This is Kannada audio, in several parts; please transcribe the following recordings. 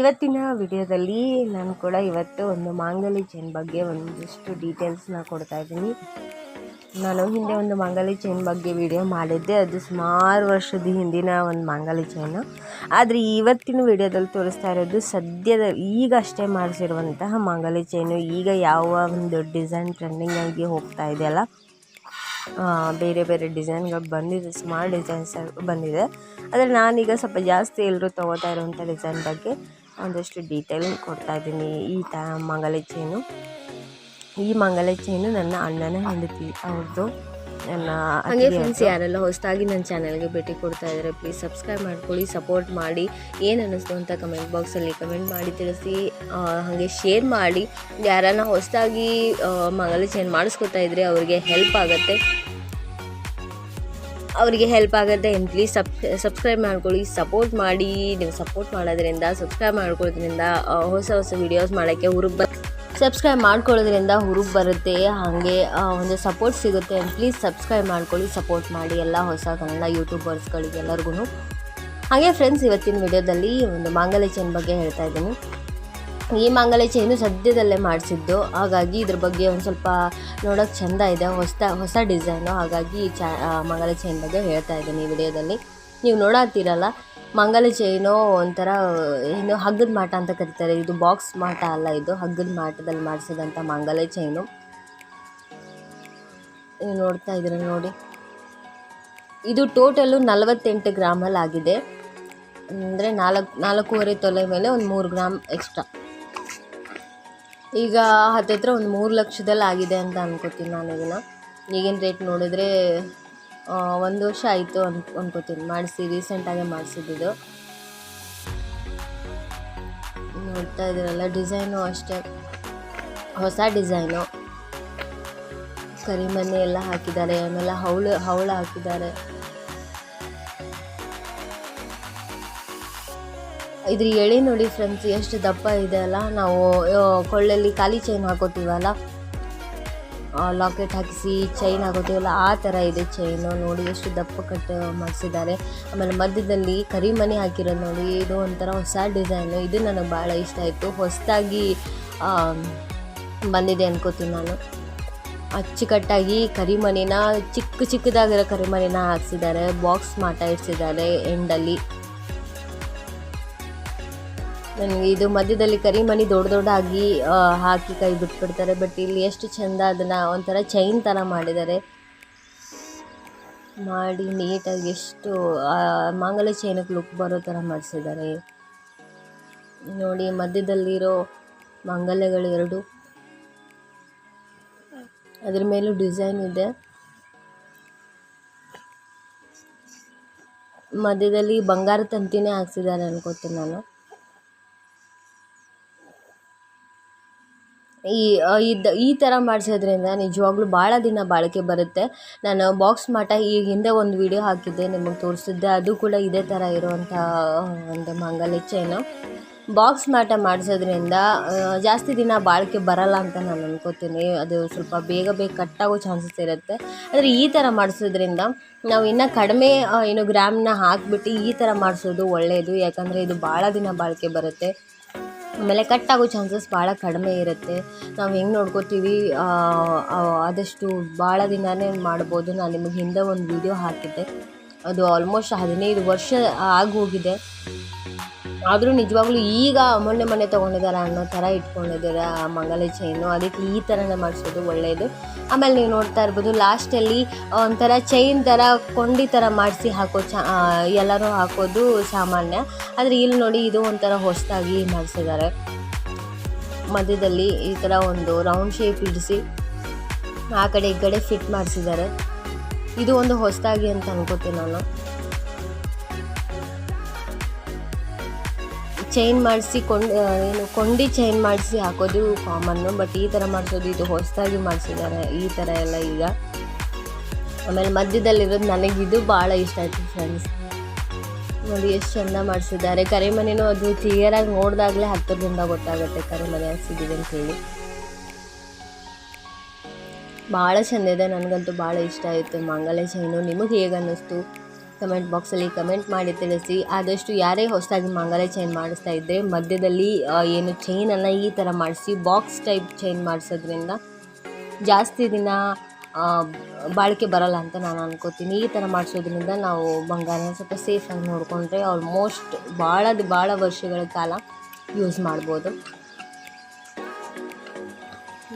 ಇವತ್ತಿನ ವಿಡಿಯೋದಲ್ಲಿ ನಾನು ಕೂಡ ಇವತ್ತು ಒಂದು ಮಾಂಗಲ್ಯ ಚೈನ್ ಬಗ್ಗೆ ಒಂದಿಷ್ಟು ಡೀಟೇಲ್ಸ್ನ ಕೊಡ್ತಾ ಇದ್ದೀನಿ. ನಾನು ಹಿಂದೆ ಒಂದು ಮಾಂಗಲ್ಯ ಚೈನ್ ಬಗ್ಗೆ ವಿಡಿಯೋ ಮಾಡಿದ್ದೆ. ಅದು ಸುಮಾರು ವರ್ಷದ ಹಿಂದಿನ ಒಂದು ಮಾಂಗಲ್ಯ ಚೈನು ಆದರೆ ಇವತ್ತಿನ ವಿಡಿಯೋದಲ್ಲಿ ತೋರಿಸ್ತಾ ಇರೋದು ಸದ್ಯದ ಈಗ ಅಷ್ಟೇ ಮಾಡಿಸಿರುವಂತಹ ಮಾಂಗಲ್ಯ ಚೈನು ಈಗ ಯಾವ ಒಂದು ಡಿಸೈನ್ ಟ್ರೆಂಡಿಂಗ್ ಆಗಿ ಹೋಗ್ತಾ ಇದೆ ಅಲ್ಲ? ಬೇರೆ ಬೇರೆ ಡಿಸೈನ್ಗಳು ಬಂದಿದೆ ಸುಮಾರು ಡಿಸೈನ್ಸ್ ಬಂದಿದೆ. ಆದರೆ ನಾನೀಗ ಸ್ವಲ್ಪ ಜಾಸ್ತಿ ಎಲ್ಲರೂ ತೊಗೋತಾ ಇರುವಂಥ ಡಿಸೈನ್ ಬಗ್ಗೆ ಒಂದಷ್ಟು ಡೀಟೇಲ್ ಕೊಡ್ತಾ ಇದ್ದೀನಿ. ಈ ತ ಮಂಗಲ ಚೈನು. ಈ ಮಂಗಲ ಚೈನು ನನ್ನ ಅಣ್ಣನ ಹೆಂಡತಿ ಅವ್ರದ್ದು ನನ್ನ ಹಾಗೆ ಫ್ರೆಂಡ್ಸ್ ಯಾರೆಲ್ಲ ಹೊಸದಾಗಿ ನನ್ನ ಚಾನಲ್ಗೆ ಭೇಟಿ ಕೊಡ್ತಾ ಇದ್ದಾರೆ ಪ್ಲೀಸ್ ಸಬ್ಸ್ಕ್ರೈಬ್ ಮಾಡ್ಕೊಳ್ಳಿ ಸಪೋರ್ಟ್ ಮಾಡಿ. ಏನು ಅನ್ನಿಸ್ತು ಅಂತ ಕಮೆಂಟ್ ಬಾಕ್ಸಲ್ಲಿ ಕಮೆಂಟ್ ಮಾಡಿ ತಿಳಿಸಿ. ಹಾಗೆ ಶೇರ್ ಮಾಡಿ. ಯಾರನ್ನ ಹೊಸದಾಗಿ ಮಂಗಲ ಚೈನ್ ಮಾಡಿಸ್ಕೊತಾ ಇದ್ದರೆ ಅವರಿಗೆ ಹೆಲ್ಪ್ ಆಗುತ್ತೆ. ಅವರಿಗೆ ಹೆಲ್ಪ್ ಆಗುತ್ತೆ ಏನು ಪ್ಲೀಸ್ ಸಬ್ ಸಬ್ಸ್ಕ್ರೈಬ್ ಮಾಡ್ಕೊಳ್ಳಿ ಸಪೋರ್ಟ್ ಮಾಡಿ, ನೀವು ಸಪೋರ್ಟ್ ಮಾಡೋದ್ರಿಂದ ಸಬ್ಸ್ಕ್ರೈಬ್ ಮಾಡ್ಕೊಳ್ಳೋದ್ರಿಂದ ಹೊಸ ಹೊಸ ವೀಡಿಯೋಸ್ ಮಾಡೋಕ್ಕೆ ಹುರುಬ್ ಬ ಸಬ್ಸ್ಕ್ರೈಬ್ ಮಾಡ್ಕೊಳ್ಳೋದ್ರಿಂದ ಹುರುಬ್ ಬರುತ್ತೆ, ಹಾಗೆ ಒಂದು ಸಪೋರ್ಟ್ ಸಿಗುತ್ತೆ ಪ್ಲೀಸ್ ಸಬ್ಸ್ಕ್ರೈಬ್ ಮಾಡ್ಕೊಳ್ಳಿ ಸಪೋರ್ಟ್ ಮಾಡಿ ಎಲ್ಲ ಹೊಸ ಕನ್ನಡ ಯೂಟ್ಯೂಬರ್ಸ್ಗಳಿಗೆ ಎಲ್ಲರಿಗೂ ಹಾಗೆ ಫ್ರೆಂಡ್ಸ್ ಇವತ್ತಿನ ವಿಡಿಯೋದಲ್ಲಿ ಒಂದು ಮಾಂಗಲ್ಯ ಚೈನ್ ಬಗ್ಗೆ ಹೇಳ್ತಾ ಇದ್ದೀನಿ. ಈ ಮಾಂಗಲ್ಯ ಚೈನು ಸದ್ಯದಲ್ಲೇ ಮಾಡಿಸಿದ್ದು. ಹಾಗಾಗಿ ಇದ್ರ ಬಗ್ಗೆ ಒಂದು ಸ್ವಲ್ಪ ನೋಡೋಕೆ ಚೆಂದ ಇದೆ. ಹೊಸ ಹೊಸ ಡಿಸೈನು. ಹಾಗಾಗಿ ಈ ಆ, ಚೈನ್ ಬಗ್ಗೆ ಹೇಳ್ತಾ ಇದ್ದೀನಿ ಈ ವಿಡಿಯೋದಲ್ಲಿ. ನೀವು ನೋಡತ್ತೀರಲ್ಲ ಮಂಗಲ ಚೈನು ಒಂಥರ ಏನು ಹಗ್ಗದ ಮಾಟ ಅಂತ ಕರೀತಾರೆ. ಇದು ಬಾಕ್ಸ್ ಮಾಟ ಅಲ್ಲ ಇದು. ಹಗ್ಗದ ಮಾಟದಲ್ಲಿ ಮಾಡಿಸಿದಂಥ ಮಂಗಲ ಚೈನು. ನೀವು ನೋಡ್ತಾ ಇದ್ದೀರ ನೋಡಿ. ಇದು ಟೋಟಲು ನಲವತ್ತೆಂಟು ಗ್ರಾಮಲ್ಲಿ ಆಗಿದೆ ಅಂದರೆ ನಾಲ್ಕು ನಾಲ್ಕೂವರೆ ತೊಲೆ ಮೇಲೆ ಒಂದು ಮೂರು ಗ್ರಾಮ್ ಎಕ್ಸ್ಟ್ರಾ. ಈಗ ಹತ್ತತ್ರ ಒಂದು ಮೂರು ಲಕ್ಷದಲ್ಲಿ ಆಗಿದೆ ಅಂತ ಅಂದ್ಕೋತೀನಿ ನಾನು ಇದನ್ನು ಈಗಿನ ರೇಟ್ ನೋಡಿದ್ರೆ ಒಂದು ವರ್ಷ ಆಯಿತು ಅನ್ ಅಂದ್ಕೋತೀನಿ ಮಾಡಿಸಿ ರೀಸೆಂಟಾಗೆ ಮಾಡಿಸಿದ್ದು ನೋಡ್ತಾ ಇದ್ದೀರಲ್ಲ ಡಿಸೈನು ಅಷ್ಟೇ. ಹೊಸ ಡಿಸೈನು ಕರಿಮನೆ ಎಲ್ಲ ಹಾಕಿದ್ದಾರೆ, ಆಮೇಲೆ ಹೌಳು ಹವಳ ಹಾಕಿದ್ದಾರೆ. ಇದ್ರ, ಎಳೆ ನೋಡಿ ಫ್ರೆಂಡ್ಸ್ ಎಷ್ಟು ದಪ್ಪ ಇದೆ ಅಲ್ಲ? ನಾವು ಕೊಳ್ಳಲ್ಲಿ ಖಾಲಿ ಚೈನ್ ಹಾಕೋತೀವಲ್ಲ? ಲಾಕೆಟ್ ಹಾಕಿಸಿ ಚೈನ್ ಹಾಕೋತೀವಲ್ಲ? ಆ ಥರ ಇದೆ ಚೈನು ನೋಡಿ, ಎಷ್ಟು ದಪ್ಪ ಕಟ್ ಮಾಡಿಸಿದ್ದಾರೆ. ಆಮೇಲೆ ಮಧ್ಯದಲ್ಲಿ ಕರಿಮನೆ ಹಾಕಿರೋದು ನೋಡಿ. ಇದು ಒಂಥರ ಹೊಸ ಡಿಸೈನು ಇದು ನನಗೆ ಭಾಳ ಇಷ್ಟ ಆಯಿತು. ಹೊಸದಾಗಿ ಬಂದಿದೆ ಅನ್ಕೋತೀನಿ ನಾನು. ಅಚ್ಚುಕಟ್ಟಾಗಿ ಕರಿಮನೆನ ಚಿಕ್ಕ ಚಿಕ್ಕದಾಗಿರೋ ಕರಿಮನೆನ ಹಾಕ್ಸಿದ್ದಾರೆ. ಬಾಕ್ಸ್ ಮಾಟ ಇಡ್ಸಿದ್ದಾರೆ ಎಂಡಲ್ಲಿ ನನಗೆ ಇದು ಮಧ್ಯದಲ್ಲಿ ಕರಿಮಣಿ ದೊಡ್ಡ ದೊಡ್ಡಾಗಿ ಹಾಕಿ ಕೈ ಬಿಟ್ಬಿಡ್ತಾರೆ. ಬಟ್ ಇಲ್ಲಿ ಎಷ್ಟು ಚೆಂದ ಅದನ್ನು ಒಂಥರ ಚೈನ್ ಥರ ಮಾಡಿದ್ದಾರೆ. ಮಾಡಿ ನೀಟಾಗಿ ಎಷ್ಟು ಮಾಂಗಲ್ಯ ಚೈನಕ್ಕೆ ಲುಕ್ ಬರೋ ಥರ ಮಾಡಿಸಿದ್ದಾರೆ. ನೋಡಿ, ಮಧ್ಯದಲ್ಲಿರೋ ಮಾಂಗಲ್ಯಗಳು ಎರಡು. ಅದ್ರ ಮೇಲೂ ಡಿಸೈನ್ ಇದೆ. ಮಧ್ಯದಲ್ಲಿ ಬಂಗಾರ ತಂತಿನೇ ಹಾಕ್ಸಿದ್ದಾರೆ ಅನ್ಕೋತೀನಿ ನಾನು. ಈ ಇದು ಈ ಥರ ಮಾಡಿಸೋದ್ರಿಂದ ನಿಜವಾಗ್ಲೂ ಭಾಳ ದಿನ ಬಾಳಿಕೆ ಬರುತ್ತೆ. ನಾನು ಬಾಕ್ಸ್ ಮಾಟ ಈ ಹಿಂದೆ ಒಂದು ವಿಡಿಯೋ ಹಾಕಿದ್ದೆ, ನಿಮಗೆ ತೋರಿಸಿದ್ದೆ. ಅದು ಕೂಡ ಇದೇ ಥರ ಇರುವಂಥ ಒಂದು ಮಂಗಲ್ಯ ಚೈನು ಬಾಕ್ಸ್ ಮಾಟ ಮಾಡಿಸೋದ್ರಿಂದ ಜಾಸ್ತಿ ದಿನ ಬಾಳಿಕೆ ಬರಲ್ಲ ಅಂತ ನಾನು ಅನ್ಕೋತೀನಿ. ಅದು ಸ್ವಲ್ಪ ಬೇಗ ಬೇಗ ಕಟ್ಟಾಗೋ ಚಾನ್ಸಸ್ ಇರುತ್ತೆ. ಆದರೆ ಈ ಥರ ಮಾಡಿಸೋದ್ರಿಂದ ನಾವು ಇನ್ನೂ ಕಡಿಮೆ ಏನು ಗ್ರಾಮ್ನ ಹಾಕಿಬಿಟ್ಟು ಈ ಥರ ಮಾಡಿಸೋದು ಒಳ್ಳೆಯದು ಯಾಕಂದರೆ ಇದು ಭಾಳ ದಿನ ಬಾಳಿಕೆ ಬರುತ್ತೆ. ಆಮೇಲೆ ಕಟ್ಟಾಗೋ ಚಾನ್ಸಸ್ ಭಾಳ ಕಡಿಮೆ ಇರುತ್ತೆ. ನಾವು ಹೆಂಗೆ ನೋಡ್ಕೋತೀವಿ ಆದಷ್ಟು ಭಾಳ ದಿನವೇ ಮಾಡ್ಬೋದು. ನಾನು ನಿಮಗೆ ಹಿಂದೆ ಒಂದು ವಿಡಿಯೋ ಹಾಕಿದ್ದೆ. ಅದು ಆಲ್ಮೋಸ್ಟ್ ಹದಿನೈದು ವರ್ಷ ಆಗೋಗಿದೆ ಆದರೂ ನಿಜವಾಗ್ಲೂ ಈಗ ಮೊನ್ನೆ ಮೊನ್ನೆ ತೊಗೊಂಡಿದ್ದಾರೆ ಅನ್ನೋ ಥರ ಇಟ್ಕೊಂಡಿದ್ದಾರೆ ಆ ಮಂಗಲ ಚೈನು ಅದಕ್ಕೆ ಈ ಥರನೇ ಮಾಡಿಸೋದು ಒಳ್ಳೆಯದು ಆಮೇಲೆ ನೀವು ನೋಡ್ತಾ ಇರ್ಬೋದು ಲಾಸ್ಟಲ್ಲಿ ಒಂಥರ ಚೈನ್ ಥರ ಕೊಂಡಿ ಥರ ಮಾಡಿಸಿ ಹಾಕೋ ಚಾ ಎಲ್ಲರೂ ಹಾಕೋದು ಸಾಮಾನ್ಯ. ಆದರೆ ಇಲ್ಲಿ ನೋಡಿ ಇದು ಒಂಥರ ಹೊಸದಾಗಿ ಮಾಡಿಸಿದ್ದಾರೆ. ಮಧ್ಯದಲ್ಲಿ ಈ ಥರ ಒಂದು ರೌಂಡ್ ಶೇಪ್ ಇಡಿಸಿ ಆ ಕಡೆ ಈ ಕಡೆ ಫಿಟ್ ಮಾಡಿಸಿದ್ದಾರೆ. ಇದು ಒಂದು ಹೊಸದಾಗಿ ಅಂತ ಅನ್ಕೋತೀನಿ ನಾನು. ಚೈನ್ ಮಾಡಿಸಿ ಕೊಂಡ್ ಏನು, ಕೊಂಡಿ ಚೈನ್ ಮಾಡಿಸಿ ಹಾಕೋದು ಕಾಮನ್ನು ಬಟ್ ಈ ಥರ ಮಾಡಿಸೋದು, ಇದು ಹೊಸದಾಗಿ ಮಾಡಿಸಿದ್ದಾರೆ, ಈ ಥರ ಎಲ್ಲ ಈಗ. ಆಮೇಲೆ ಮಧ್ಯದಲ್ಲಿರೋದು ನನಗೆ ಇದು ಭಾಳ ಇಷ್ಟ ಆಯಿತು ಫ್ರೆಂಡ್ಸ್ ನೋಡಿ, ಎಷ್ಟು ಚೆಂದ ಮಾಡಿಸಿದ್ದಾರೆ. ಕರಿಮನೆನೂ ಅದು ಕ್ಲಿಯರಾಗಿ ನೋಡಿದಾಗಲೇ ಹತ್ತಿರದಿಂದ ಗೊತ್ತಾಗುತ್ತೆ ಕರಿಮನೆ ಸಿಗಿದೆ ಅಂತೇಳಿ ಭಾಳ ಚೆಂದ ಇದೆ. ನನಗಂತೂ ಭಾಳ ಇಷ್ಟ ಆಯಿತು. ಮಂಗಲ ಚೈನು ನಿಮಗೆ ಹೇಗೆ ಅನ್ನಿಸ್ತು? ಕಮೆಂಟ್ ಬಾಕ್ಸಲ್ಲಿ ಕಮೆಂಟ್ ಮಾಡಿ ತಿಳಿಸಿ. ಆದಷ್ಟು ಯಾರೇ ಹೊಸದಾಗಿ ಮಂಗಲ ಚೈನ್ ಮಾಡಿಸ್ತಾ ಇದ್ದರೆ ಮಧ್ಯದಲ್ಲಿ ಏನು ಚೈನನ್ನು ಈ ಥರ ಮಾಡಿಸಿ ಬಾಕ್ಸ್ ಟೈಪ್ ಚೈನ್ ಮಾಡಿಸೋದ್ರಿಂದ ಜಾಸ್ತಿ ದಿನ ಬಾಳಿಕೆ ಬರಲ್ಲ ಅಂತ ನಾನು ಅನ್ಕೋತೀನಿ. ಈ ಥರ ಮಾಡಿಸೋದ್ರಿಂದ ನಾವು ಬಂಗಾರನ ಸ್ವಲ್ಪ ಸೇಫಾಗಿ ನೋಡಿಕೊಂಡ್ರೆ ಆಲ್ಮೋಸ್ಟ್ ಭಾಳ ಭಾಳ ವರ್ಷಗಳ ಕಾಲ ಯೂಸ್ ಮಾಡ್ಬೋದು.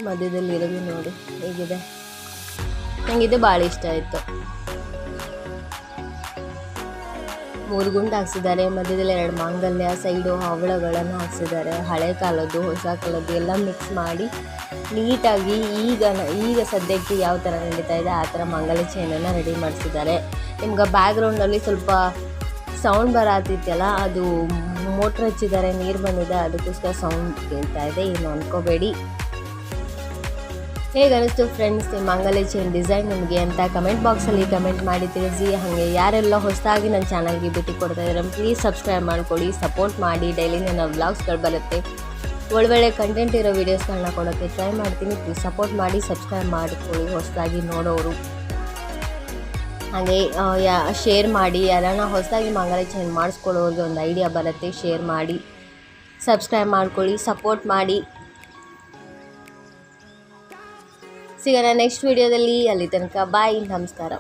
ಮಧ್ಯದಲ್ಲಿ ಇರೋದು ನೋಡಿ, ಹೇಗಿದೆ? ನನಗಿದೆ ಭಾಳ ಇಷ್ಟ ಆಯಿತು. ಮೂರು ಗುಂಡು ಹಾಕ್ಸಿದ್ದಾರೆ. ಮಧ್ಯದಲ್ಲಿ ಎರಡು ಮಾಂಗಲ್ಯ, ಸೈಡು ಹವಳಗಳನ್ನು ಹಾಕ್ಸಿದ್ದಾರೆ. ಹಳೆ ಕಾಲದ್ದು, ಹೊಸ ಕಾಲದ್ದು ಎಲ್ಲ ಮಿಕ್ಸ್ ಮಾಡಿ ನೀಟಾಗಿ ಈಗ ಈಗ ಸದ್ಯಕ್ಕೆ ಯಾವ ಥರ ನಡೀತಾ ಇದೆ, ಆ ಥರ ಮಂಗಲ ಚೈನನ್ನು ರೆಡಿ ಮಾಡಿಸಿದ್ದಾರೆ. ನಿಮ್ಗೆ ಬ್ಯಾಕ್ಗ್ರೌಂಡಲ್ಲಿ ಸ್ವಲ್ಪ ಸೌಂಡ್ ಬರತ್ತಿತ್ತಲ್ಲ ಅದು ಮೋಟ್ರ್ ಹಚ್ಚಿದ್ದಾರೆ, ನೀರು ಬಂದಿದೆ, ಅದಕ್ಕೋಸ್ಕರ ಸೌಂಡ್ ಕೇಳ್ತಾ ಇದೆ. ಏನು ಅಂದ್ಕೋಬೇಡಿ ಹೇಗೆ ಅನಿಸ್ತು ಫ್ರೆಂಡ್ಸ್ ನಿಮ್ಮ ಮಂಗಲ ಚೈನ್ ಡಿಸೈನ್ ನಿಮಗೆ ಅಂತ ಕಮೆಂಟ್ ಬಾಕ್ಸಲ್ಲಿ ಕಮೆಂಟ್ ಮಾಡಿ ತಿಳಿಸಿ, ಹಾಗೆ ಯಾರೆಲ್ಲ ಹೊಸದಾಗಿ ನನ್ನ ಚಾನಲ್ಗೆ ಭೇಟಿ ಕೊಡ್ತಾ ಇದ್ದಾರೆ ಪ್ಲೀಸ್ ಸಬ್ಸ್ಕ್ರೈಬ್ ಮಾಡ್ಕೊಳ್ಳಿ ಸಪೋರ್ಟ್ ಮಾಡಿ ಡೈಲಿ ನನ್ನ ವ್ಲಾಗ್ಸ್ಗಳು ಬರುತ್ತೆ. ಒಳ್ಳೊಳ್ಳೆ ಕಂಟೆಂಟ್ ಇರೋ ವೀಡಿಯೋಸ್ಗಳನ್ನ ಕೊಡೋಕ್ಕೆ ಟ್ರೈ ಮಾಡ್ತೀನಿ ಪ್ಲೀಸ್ ಸಪೋರ್ಟ್ ಮಾಡಿ ಸಬ್ಸ್ಕ್ರೈಬ್ ಮಾಡಿಕೊಳ್ಳಿ, ಹೊಸದಾಗಿ ನೋಡೋರು. ಹಾಗೆ ಯಾ ಶೇರ್ ಮಾಡಿ, ಯಾರನ್ನ ಹೊಸದಾಗಿ ಮಂಗಲ ಚೇಂಜ್ ಮಾಡಿಸ್ಕೊಳ್ಳೋರಿಗೆ ಒಂದು ಐಡಿಯಾ ಬರುತ್ತೆ ಶೇರ್ ಮಾಡಿ ಸಬ್ಸ್ಕ್ರೈಬ್ ಮಾಡ್ಕೊಳ್ಳಿ ಸಪೋರ್ಟ್ ಮಾಡಿ. ಸಿಗೋಣ ನೆಕ್ಸ್ಟ್ ವಿಡಿಯೋದಲ್ಲಿ ಅಲ್ಲಿ ತನಕ ಬಾಯ್ ನಮಸ್ಕಾರ.